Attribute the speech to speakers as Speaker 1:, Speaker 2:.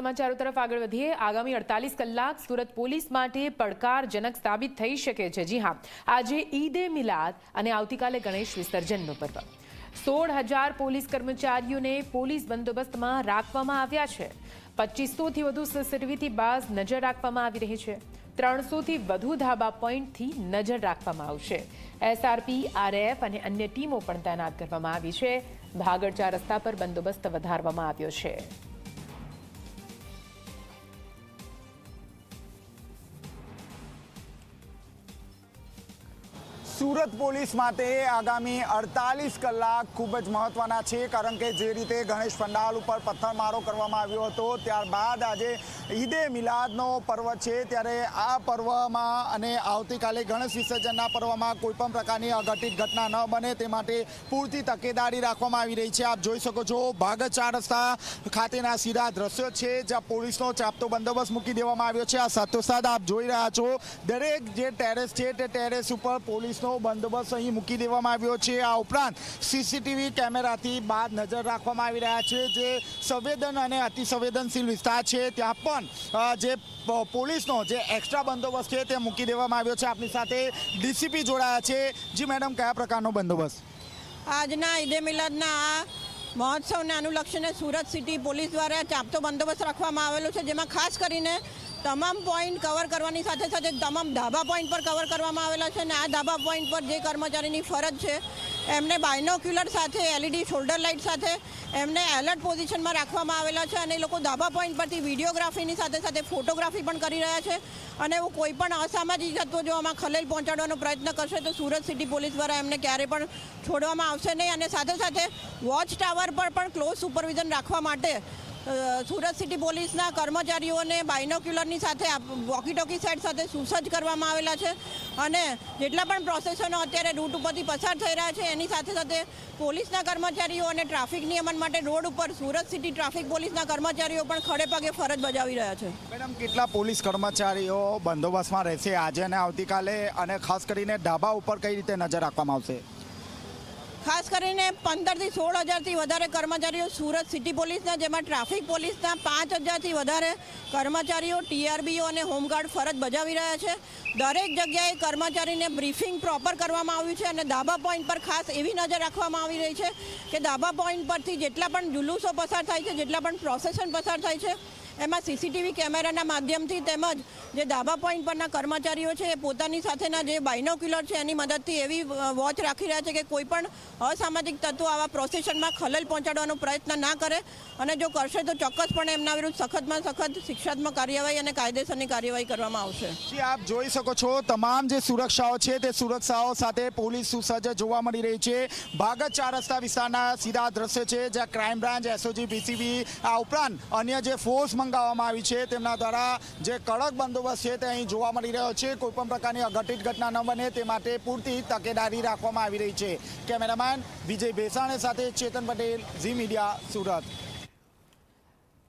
Speaker 1: સમાચારો તરફ આગળ વધીએ. આગામી અડતાલીસ કલાક સુરત પોલીસ માટે પડકારજનક સાબિત થઈ શકે છે. જી હા, આજે ઈદે મિલાદ અને આવતીકાલે ગણેશ વિસર્જનનો પર્વ. સોળ હજાર પોલીસ કર્મચારીઓને પોલીસ બંદોબસ્તમાં રાખવામાં આવ્યા છે. પચીસોથી વધુ સીસીટીવીથી બાઝ નજર રાખવામાં આવી રહી છે. ત્રણસોથી વધુ ધાબા પોઈન્ટથી નજર રાખવામાં આવશે. એસઆરપી આરએફ અને અન્ય ટીમો પણ તૈનાત કરવામાં આવી છે. ભાગડ રસ્તા પર બંદોબસ્ત વધારવામાં આવ્યો છે.
Speaker 2: સુરત પોલીસ માટે આગામી અડતાલીસ કલાક ખૂબ જ મહત્વના છે, કારણ કે જે રીતે ગણેશ પંડાલ ઉપર પથ્થરમારો કરવામાં આવ્યો હતો, ત્યારબાદ આજે ઈદે મિલાદનો પર્વ છે, ત્યારે આ પર્વમાં અને આવતીકાલે ગણેશ વિસર્જનના પર્વમાં કોઈપણ પ્રકારની અઘટિત ઘટના ન બને, તે માટે પૂરતી તકેદારી રાખવામાં આવી રહી છે. આપ જોઈ શકો છો ભાગત રસ્તા ખાતેના સીધા દ્રશ્યો છે, જ્યાં પોલીસનો ચાપતો બંદોબસ્ત મૂકી દેવામાં આવ્યો છે. આ સાથોસાથ આપ જોઈ રહ્યા છો, દરેક જે ટેરેસ છે, તે ટેરેસ ઉપર પોલીસનો બંદોબસ્ત અહીં મૂકી દેવામાં આવ્યો છે. આ ઉપરાંત સીસીટીવી કેમેરાથી બાદ નજર રાખવામાં આવી રહ્યા છે જે સંવેદન અને અતિ સંવેદનશીલ વિસ્તાર છે. ત્યાં પણ જે પોલીસનો જે એક્સ્ટ્રા બંદોબસ્ત છે તે મૂકી દેવામાં આવ્યો છે. આપની સાથે ડીસીપી જોડાયા છે. જી મેડમ, કયા પ્રકારનો બંદોબસ્ત?
Speaker 3: આજના ઈદે મિલાદના આ મહોત્સવને અનુલક્ષીને સુરત સિટી પોલીસ દ્વારા ચાપતો બંદોબસ્ત રાખવામાં આવેલો છે, જેમાં ખાસ કરીને તમામ પોઈન્ટ કવર કરવાની સાથે સાથે તમામ ધાબા પોઈન્ટ પર કવર કરવામાં આવેલા છે અને આ ધાબા પોઈન્ટ પર જે કર્મચારીની ફરજ છે, એમને બાયનોક્યુલર સાથે એલઈડી શોલ્ડર લાઇટ સાથે એમને એલર્ટ પોઝિશનમાં રાખવામાં આવેલા છે અને એ લોકો ધાબા પોઈન્ટ પરથી વિડીયોગ્રાફીની સાથે સાથે ફોટોગ્રાફી પણ કરી રહ્યા છે અને એવું કોઈ પણ અસામાજિક તત્વો જો આમાં ખલેલ પહોંચાડવાનો પ્રયત્ન કરશે તો સુરત સિટી પોલીસ દ્વારા એમને ક્યારે પણ છોડવામાં આવશે નહીં અને સાથે સાથે વોચ ટાવર પર પણ ક્લોઝ સુપરવિઝન રાખવા માટે સુરત સિટી પોલીસના કર્મચારીઓને બાયનોક્યુલરની સાથે વોકી ટોકી સેટ સાથે સુસજ્જ કરવામાં આવેલા છે અને જેટલા પણ પ્રોસેસનો અત્યારે રૂટ ઉપરથી પસાર થઈ રહ્યા છે, એની સાથે સાથે પોલીસના કર્મચારીઓ અને ટ્રાફિક નિયમન માટે રોડ ઉપર સુરત સિટી ટ્રાફિક પોલીસના કર્મચારીઓ પણ ખડે પગે ફરજ બજાવી રહ્યા છે.
Speaker 2: મેડમ, કેટલા પોલીસ કર્મચારીઓ બંદોબસ્તમાં રહેશે આજે અને આવતીકાલે? અને ખાસ કરીને ડાબા ઉપર કઈ રીતે નજર રાખવામાં આવશે?
Speaker 3: ખાસ કરીને પંદરથી સોળ હજારથી વધારે કર્મચારીઓ સુરત સિટી પોલીસના, જેમાં ટ્રાફિક પોલીસના પાંચ હજારથી વધારે કર્મચારીઓ, ટીઆરબીઓ અને હોમગાર્ડ ફરજ બજાવી રહ્યા છે. દરેક જગ્યાએ કર્મચારીને બ્રીફિંગ પ્રોપર કરવામાં આવ્યું છે અને ધાબા પોઈન્ટ પર ખાસ એવી નજર રાખવામાં આવી રહી છે કે ધાબા પોઈન્ટ પરથી જેટલા પણ જુલુસો પસાર થાય છે, જેટલા પણ પ્રોસેસન પસાર થાય છે એમાં સીસીટીવી કેમેરાના માધ્યમથી તેમજ જે ધાબા પોઈન્ટ પરના કર્મચારીઓ છે એ પોતાની સાથેના જે બાયનોક્યુલર છે એની મદદથી એવી વોચ રાખી રહ્યા છે કે કોઈ પણ અસામાજિક તત્વો આવા પ્રોસેસનમાં ખલેલ પહોંચાડવાનો પ્રયત્ન ના કરે અને જો કરશે તો ચોક્કસપણે એમના વિરુદ્ધ સખતમાં સખત શિક્ષાત્મક કાર્યવાહી અને કાયદેસરની કાર્યવાહી કરવામાં આવશે.
Speaker 2: આપ જોઈ શકો છો, તમામ જે સુરક્ષાઓ છે તે સુરક્ષાઓ સાથે પોલીસ સુસજ્જ જોવા મળી રહી છે. ભાગત ચાર રસ્તા વિસ્તારના સીધા દ્રશ્ય છે જ્યાં ક્રાઇમ બ્રાન્ચ, એસઓજી, પીસીબી આ ઉપરાંત અન્ય જે ફોર્સ મંગાવવામાં આવી છે. તેમના દ્વારા જે કડક બંદોબસ્ત છે તે અહીં જોવા મળી રહ્યો છે. કોઈપણ પ્રકારની અઘટિત ઘટના ન બને તે માટે પૂરતી તકેદારી રાખવામાં આવી રહી છે. કેમેરામેન વિજય ભેસાણે સાથે ચેતન પટેલ, ઝી મીડિયા, સુરત.